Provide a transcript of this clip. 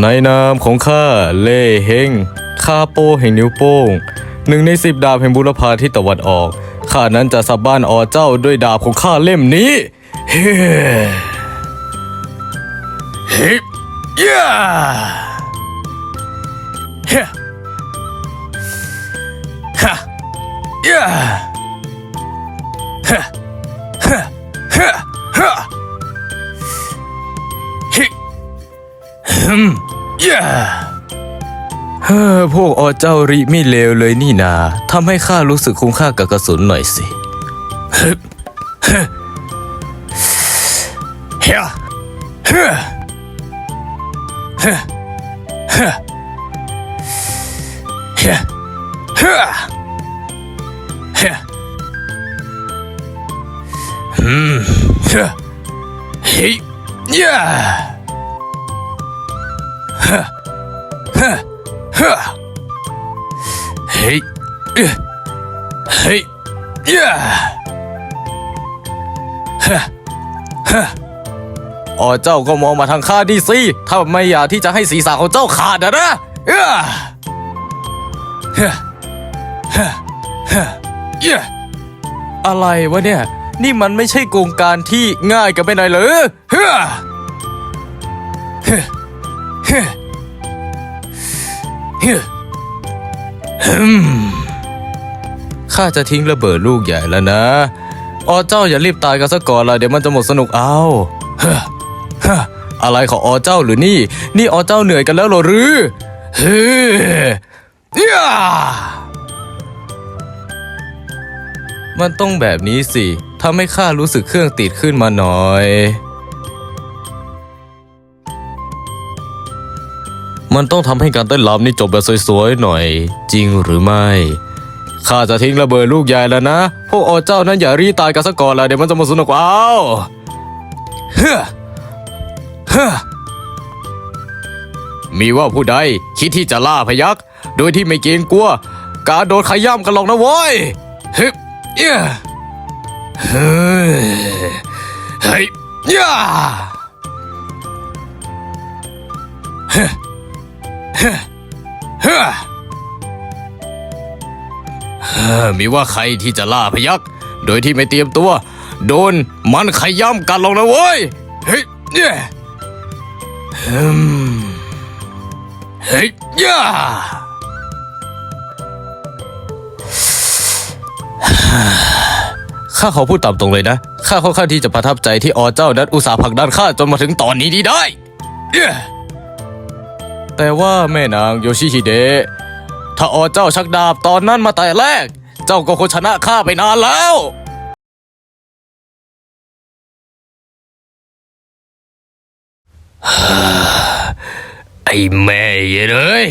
ในนามของข้าเล่เฮงคาโปแห่งนิ้วโป้งหนึ่งในสิบดาบแห่งบุรพาที่ตะวันออกข้านั้นจะสับบ้านออเจ้าด้วยดาบของข้าเล่มนี้เฮ้เฮ้ย่าเฮ้ฮะย่าฮะ ย่าเฮ้อพวกอเจ้าริไม่เลวเลยนี่นาทำให้ข้ารู้สึกคุ้มค่ากับกระสุนหน่อยสิฮึบฮึบเฮ้ยเฮ้ยเฮ้ยเฮ้ยเฮ้ยเฮ้ยเฮ้ยอืมเฮ้ยเฮ้ยย่าเฮ้ยเฮ้ยเฮ้ยเฮ้ยเอ้ยเฮ้ยย่าเฮ้ยเฮ้ยอ๋อเจ้าก็มองมาทางข้าดิสิถ้าไม่อยากที่จะให้ศีรษะของเจ้าขาดอะนะเอ้ยเฮ้ยเฮ้ยเฮ้ยอ้ยอะไรวะเนี่ย นี่มันไม่ใช่โครงการที่ง่ายกันไปหน่อยเหรอ ฮ้ยเฮ้ยเฮ้ยฮึมข้าจะทิ้งระเบิดลูกใหญ่แล้วนะออเจ้าอย่ารีบตายกันซะก่อนละเดี๋ยวมันจะหมดสนุกเอาฮ้อเฮ้อะไรของออเจ้าหรือนี่ นี่ออเจ้าเหนื่อยกันแล้วหรือเฮ้ยมันต้องแบบนี้สิทำให้ข้ารู้สึกเครื่องติดขึ้นมาหน่อย มันต้องทำให้การเต้นรำนี่จบแบบสวยๆหน่อย จริงหรือไม่ข้าจะทิ้งระเบิดลูกใหญ่แล้วนะ พวกอเจ้านั้นอย่ารีตายกันซะก่อนละเดี๋ยวมันจะมดสนุกเอาเฮ้อเฮ้อมีว่าผู้ใดคิดที่จะล่าพยักโดยที่ไม่เกรงกลัว การโดนขย้ำกันหรอกนะว้ยฮึเย้เฮ้ยเฮ้ยย่า เฮ้อมีว่าใครที่จะล่าพยักโดยที่ไม่เตรียมตัว โดนมันขย้ำกันลงนะเว้ย เฮ้ยเนี่ยฮึมเฮ้ยย่าข้าขอพูดตามตรงเลยนะ ข้าค่อนข้างที่จะประทับใจที่อเจ้านั้นอุตส่าห์ผลักดันข้าจนมาถึงตอนนี้นี้ได้เย้ แต่ว่าแม่นางโยชิฮิเดะถ้าอเจ้าชักดาบตอนนั้นมาแต่แรก เจ้าก็คงชนะข้าไปนานแล้วไอ้แม่เยเลย